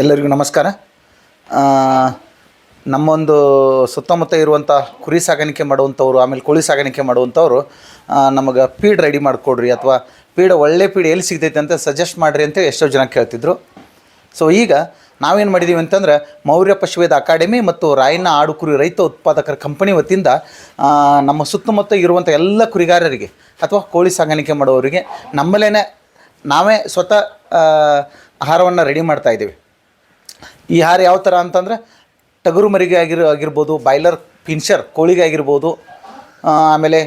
ಎಲ್ಲರಿಗೂ ನಮಸ್ಕಾರ. ನಮ್ಮೊಂದು ಸುತ್ತಮುತ್ತ ಇರುವಂಥ ಕುರಿ ಸಾಗಾಣಿಕೆ ಮಾಡುವಂಥವ್ರು, ಆಮೇಲೆ ಕೋಳಿ ಸಾಗಾಣಿಕೆ ಮಾಡುವಂಥವ್ರು ನಮಗೆ ಪೀಡ್ ರೆಡಿ ಮಾಡಿಕೊಡ್ರಿ ಅಥವಾ ಪೀಡ ಒಳ್ಳೆ ಪೀಡ್ ಎಲ್ಲಿ ಸಿಗ್ತೈತೆ ಅಂತ ಸಜೆಸ್ಟ್ ಮಾಡಿರಿ ಅಂತ ಎಷ್ಟೋ ಜನ ಕೇಳ್ತಿದ್ರು. ಸೊ ಈಗ ನಾವೇನು ಮಾಡಿದ್ದೀವಿ ಅಂತಂದ್ರೆ ಮೌರ್ಯ ಪಶುವೇದ ಅಕಾಡೆಮಿ ಮತ್ತು ರಾಯಣ್ಣ ಆಡು ಕುರಿ ರೈತ ಉತ್ಪಾದಕರ ಕಂಪನಿ ವತಿಯಿಂದ ನಮ್ಮ ಸುತ್ತಮುತ್ತ ಇರುವಂಥ ಎಲ್ಲ ಕುರಿಗಾರರಿಗೆ ಅಥವಾ ಕೋಳಿ ಸಾಗಾಣಿಕೆ ಮಾಡೋರಿಗೆ ನಮ್ಮಲ್ಲೇ ನಾವೇ ಸ್ವತಃ ಆಹಾರವನ್ನು ರೆಡಿ ಮಾಡ್ತಾ ಇದ್ದೀವಿ. ಈ ಹಾರ ಯಾವ ಥರ ಅಂತಂದರೆ ಟಗರು ಮರಿಗೆ ಆಗಿರ ಆಗಿರ್ಬೋದು, ಬಾಯ್ಲರ್ ಪಿನ್ಷರ್ ಕೋಳಿಗೆ ಆಗಿರ್ಬೋದು ಆಮೇಲೆ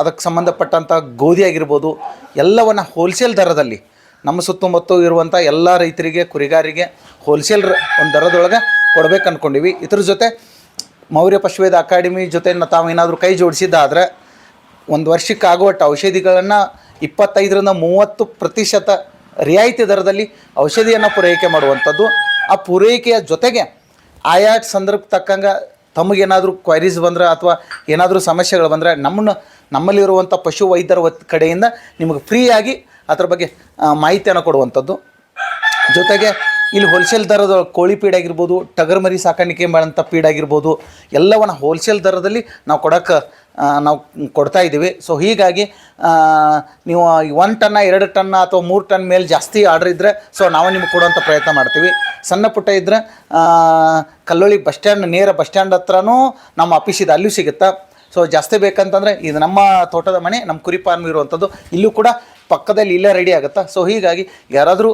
ಅದಕ್ಕೆ ಸಂಬಂಧಪಟ್ಟಂಥ ಗೋಧಿ ಆಗಿರ್ಬೋದು, ಎಲ್ಲವನ್ನು ಹೋಲ್ಸೇಲ್ ದರದಲ್ಲಿ ನಮ್ಮ ಸುತ್ತಮುತ್ತ ಇರುವಂಥ ಎಲ್ಲ ರೈತರಿಗೆ, ಕುರಿಗಾರಿಗೆ ಹೋಲ್ಸೇಲ್ ಒಂದು ದರದೊಳಗೆ ಕೊಡ್ಬೇಕು ಅಂದ್ಕೊಂಡಿವಿ ಇದ್ರ ಜೊತೆ ಮೌರ್ಯ ಪಶುವೇದ ಅಕಾಡೆಮಿ ಜೊತೆ ತಾವು ತಾವೇನಾದರೂ ಕೈ ಜೋಡಿಸಿದ್ದಾದರೆ, ಒಂದು ವರ್ಷಕ್ಕೆ ಆಗುವಟ್ಟು ಔಷಧಿಗಳನ್ನು ಇಪ್ಪತ್ತೈದರಿಂದ ಮೂವತ್ತು ಪ್ರತಿಶತ ರಿಯಾಯಿತಿ ದರದಲ್ಲಿ ಔಷಧಿಯನ್ನು ಪೂರೈಕೆ ಮಾಡುವಂಥದ್ದು. ಆ ಪೂರೈಕೆಯ ಜೊತೆಗೆ ಆಯಾ ಸಂದರ್ಭ ತಕ್ಕಂಗೆ ತಮಗೇನಾದರೂ ಕ್ವೈರೀಸ್ ಬಂದರೆ ಅಥವಾ ಏನಾದರೂ ಸಮಸ್ಯೆಗಳು ಬಂದರೆ ನಮ್ಮನ್ನು, ನಮ್ಮಲ್ಲಿರುವಂಥ ಪಶು ವೈದ್ಯರ ಕಡೆಯಿಂದ ನಿಮಗೆ ಫ್ರೀಯಾಗಿ ಅದರ ಬಗ್ಗೆ ಮಾಹಿತಿಯನ್ನು ಕೊಡುವಂಥದ್ದು. ಜೊತೆಗೆ ಇಲ್ಲಿ ಹೋಲ್ಸೇಲ್ ದರದ ಕೋಳಿ ಪೀಡ್ ಆಗಿರ್ಬೋದು, ಟಗರ್ ಮರಿ ಸಾಕಾಣಿಕೆ ಮಾಡೋಂಥ ಪೀಡ್ ಆಗಿರ್ಬೋದು, ಎಲ್ಲವನ್ನು ಹೋಲ್ಸೇಲ್ ದರದಲ್ಲಿ ನಾವು ಕೊಡೋಕ್ಕೆ ನಾವು ಕೊಡ್ತಾ ಇದ್ದೀವಿ. ಸೊ ಹೀಗಾಗಿ ನೀವು ಒಂದು ಟನ್ನ, ಎರಡು ಟನ್ನ ಅಥವಾ ಮೂರು ಟನ್ ಮೇಲೆ ಜಾಸ್ತಿ ಆರ್ಡ್ರ್ ಇದ್ದರೆ ಸೊ ನಾವು ನಿಮಗೆ ಕೊಡುವಂಥ ಪ್ರಯತ್ನ ಮಾಡ್ತೀವಿ. ಸಣ್ಣ ಪುಟ್ಟ ಇದ್ದರೆ ಕಲ್ಲೊಳ್ಳಿ ಬಸ್ ಸ್ಟ್ಯಾಂಡ್, ನೇರ ಬಸ್ ಸ್ಟ್ಯಾಂಡ್ ಹತ್ರನೂ ನಮ್ಮ ಆಫೀಸ್ ಇದೆ ಅಲ್ಲೂ ಸಿಗುತ್ತಾ? ಸೊ ಜಾಸ್ತಿ ಬೇಕಂತಂದರೆ, ಇದು ನಮ್ಮ ತೋಟದ ಮನೆ, ನಮ್ಮ ಕುರಿ ಫಾರ್ಮ್ ಇರುವಂಥದ್ದು ಇಲ್ಲೂ ಕೂಡ ಪಕ್ಕದಲ್ಲಿ ಇಲ್ಲೇ ರೆಡಿ ಆಗುತ್ತಾ? ಸೊ ಹೀಗಾಗಿ ಯಾರಾದರೂ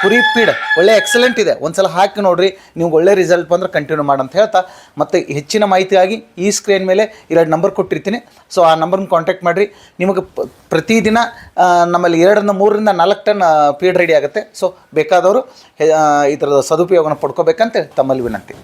ಕುರಿ ಪೀಡ್ ಒಳ್ಳೆ ಎಕ್ಸಲೆಂಟ್ ಇದೆ. ಒಂದ್ಸಲ ಹಾಕಿ ನೋಡ್ರಿ ನೀವು ಒಳ್ಳೆ ರಿಸಲ್ಟ್ ಬಂದ್ರೆ ಕಂಟಿನ್ಯೂ ಮಾಡಿ ಅಂತ ಹೇಳ್ತಾ, ಮತ್ತು ಹೆಚ್ಚಿನ ಮಾಹಿತಿಯಾಗಿ ಈ ಸ್ಕ್ರೀನ್ ಮೇಲೆ ಎರಡು ನಂಬರ್ ಕೊಟ್ಟಿರ್ತೀನಿ. ಸೊ ಆ ನಂಬರ್ನ ಕಾಂಟ್ಯಾಕ್ಟ್ ಮಾಡಿರಿ. ನಿಮಗೆ ಪ್ರತಿದಿನ ನಮ್ಮಲ್ಲಿ ಎರಡರಿಂದ ಮೂರರಿಂದ ನಾಲ್ಕು ಟನ್ ಪೀಡ್ ರೆಡಿ ಆಗುತ್ತೆ. ಸೊ ಬೇಕಾದವರು ಈ ಥರದ ಸದುಪಯೋಗನ ಪಡ್ಕೋಬೇಕಂತ ತಮ್ಮಲ್ಲಿ ವಿನಂತಿ.